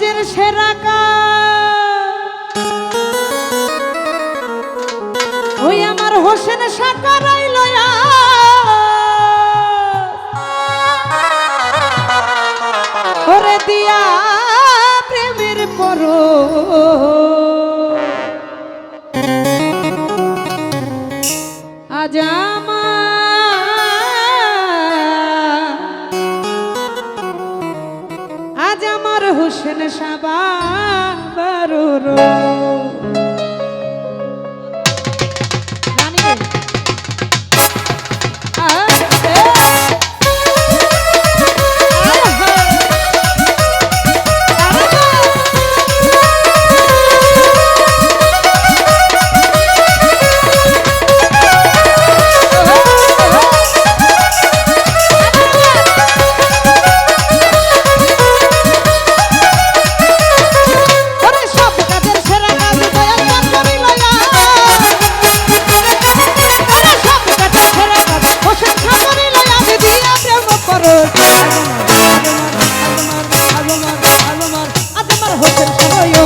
নাচের সেরা ওই আমার হোসেন সাকারাই লয়া। ওরে দিয়া সাবারো হোসেন সবাই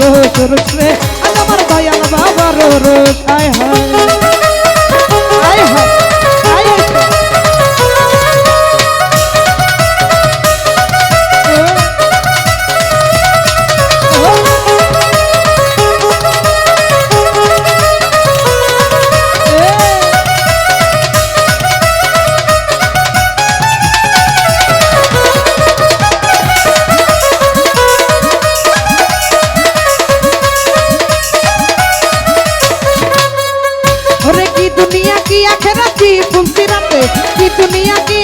রোজ রোজ রে। আমার দয়াল বাবার রোজ হায় হায়। দুনিয়া কি আখেরাতি ফুলসিরাতে কি দুনিয়া কি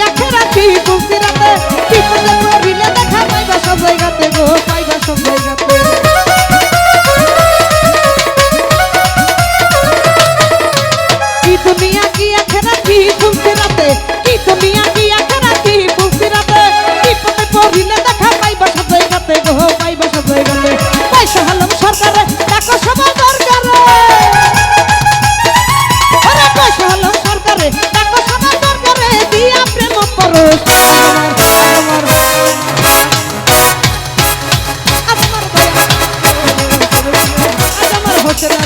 Should